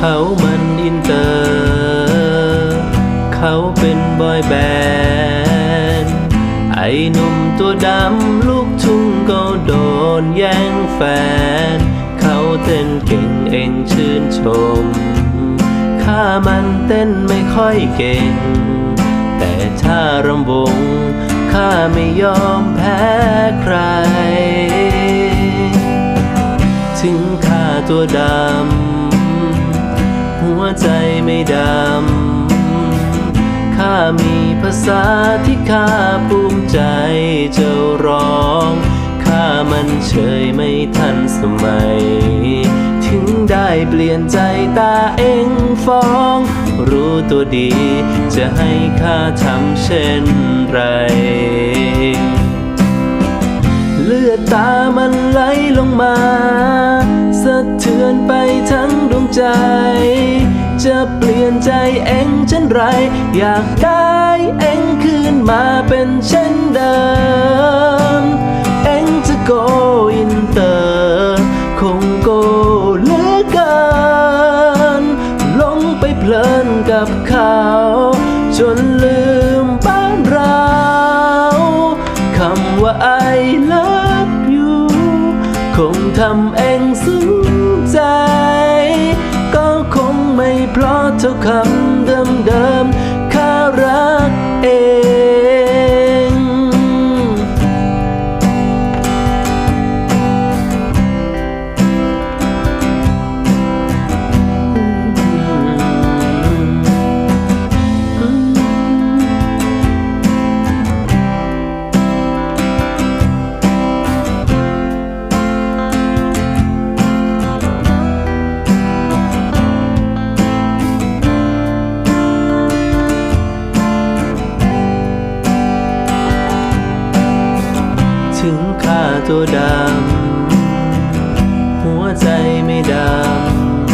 เขามันอินเตอร์ เขาเป็นบอยแบนด์ไอ้หนุ่มตัวดำลูกทุ่งก็โดนแย่งแฟน เขาเต้นเก่งเองชื่นชม ข้ามันเต้นไม่ค่อยเก่ง แต่ถ้ารำวง ข้าไม่ยอมแพ้ใคร ถึงข้าตัวดำ ใจไม่ดำ ข้ามีภาษาที่ข้าภูมิใจจะร้อง ข้ามันเฉยไม่ทันสมัย ถึงได้เปลี่ยนใจตาเองฟ้อง รู้ตัวดี จะให้ข้าทำเช่นไรเลือดตามันไหลลงมา สะเทือนไปทั้งดวงใจ เองเช่นไร อยากได้เองคืนมาเป็นเช่นเดิม เองจะโกอินเตอร์คงโกเหลือเกินหลงไปเพลินกับเขา จนลืมบ้านเราคำว่า I love you คงทำเอง เพราะเท่าคำเดิมๆ ตัวดำ หัวใจไม่ด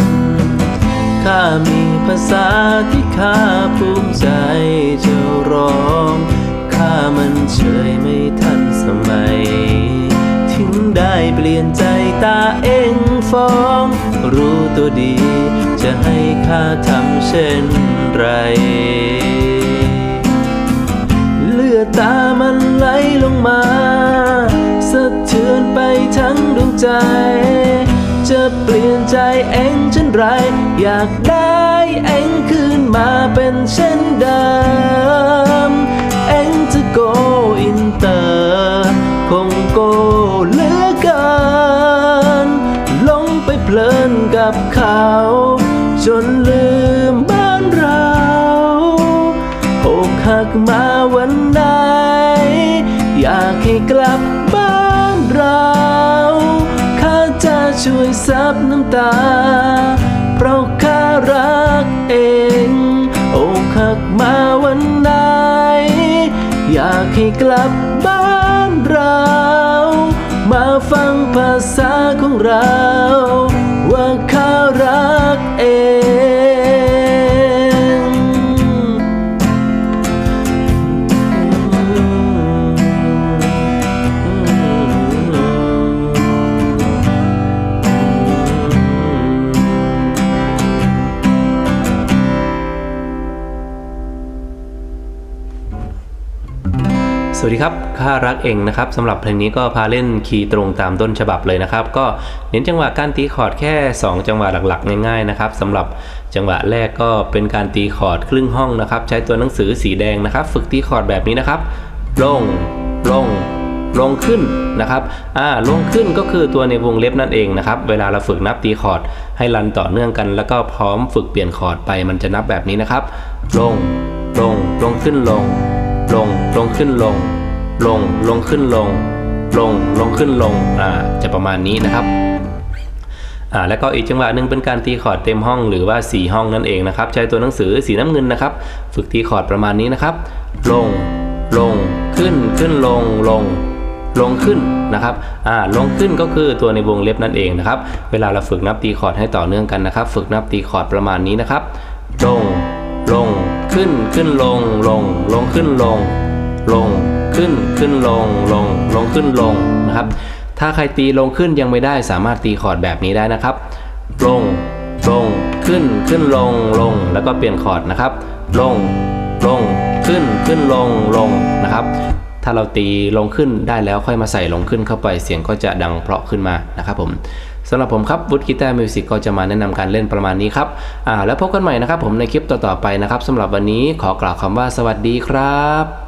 ำ ข้ามีภาษาที่ข้าภูมิใจจะร้อง ข้ามันเฉยไม่ทันสมัย ถึงได้เปลี่ยนใจตาเองฟ้อง รู้ตัวดี จะให้ข้าทำเช่นไรเลือดตามันไหลลงมา ใจ จะเปลี่ยนใจเองเช่นไร อยากได้เองคืนมาเป็นเช่นเดิม เองจะโกอินเตอร์คงโกเหลือเกิน ลงไปเพลินกับเขา จนลืมบ้านเราอกหักมาวันไหน อยากให้กลับ ช่วยซับน้ำตา เพราะข้ารักเองอกหักมาวันไหน อยากให้กลับบ้านเรา มาฟังภาษาของเรา ว่าข้า วัสดีครับข้ารักเองนะครับสำหรับเพลงนี้ก็พาเล่นคีย์ตรงตามต้นฉบับเลยนะครับ ก็เน้นจังหวะการตีคอร์ดแค่ 2 จังหวะหลักๆ ง่ายๆนะครับสำหรับจังหวะแรกก็เป็นการตีคอร์ดครึ่งห้องนะครับ ใช้ตัวหนังสือสีแดงนะครับ ฝึกตีคอร์ดแบบนี้นะครับ ลง ลง ลงขึ้นนะครับ อ่า ลงขึ้นก็คือตัวในวงเล็บนั่นเองนะครับ เวลาเราฝึกนับตีคอร์ดให้รันต่อเนื่องกัน แล้วก็พร้อมฝึกเปลี่ยนคอร์ดไปมันจะนับแบบนี้นะครับ ลง ลง ลงขึ้นลงลงลงขึ้นลง ลงลงขึ้นลง ลงลงขึ้นลงอ่าจะประมาณนี้นะครับอ่าแล้วก็อีกจังหวะหนึ่งเป็นการตีคอร์ดเต็มห้องหรือว่า 4 ห้องนั่นเองนะครับ ใช้ตัวหนังสือสีน้ำเงินนะครับ ฝึกตีคอร์ดประมาณนี้นะครับ ลง ลง ขึ้น ขึ้น ลง ลง ลงขึ้นนะครับ อ่า ลงขึ้นก็คือตัวในวงเล็บนั่นเองนะครับ เวลาเราฝึกนับตีคอร์ดให้ต่อเนื่องกันนะครับ ฝึกนับตีคอร์ดประมาณนี้นะครับ ลง ลง ขึ้น ขึ้น ลง ลง ลง ขึ้น ลง ลง ขึ้นขึ้นลงลงลงขึ้นลงนะครับ ถ้าใครตีลงขึ้นยังไม่ได้สามารถตีคอร์ดแบบนี้ได้นะครับ ลงลงขึ้นขึ้นลงลงแล้วก็เปลี่ยนคอร์ดนะครับ ลงลงขึ้นขึ้นลงลงนะครับ ถ้าเราตีลงขึ้นได้แล้วค่อยมาใส่ลงขึ้นเข้าไปเสียงก็จะดังเพราะขึ้นมานะครับผมสำหรับผมครับวุฒิกีตาร์มิวสิกก็จะมาแนะนำการเล่นประมาณนี้ครับอ่าแล้วพบกันใหม่นะครับผมในคลิปต่อๆไปนะครับสำหรับวันนี้ขอกล่าวคำว่าสวัสดีครับ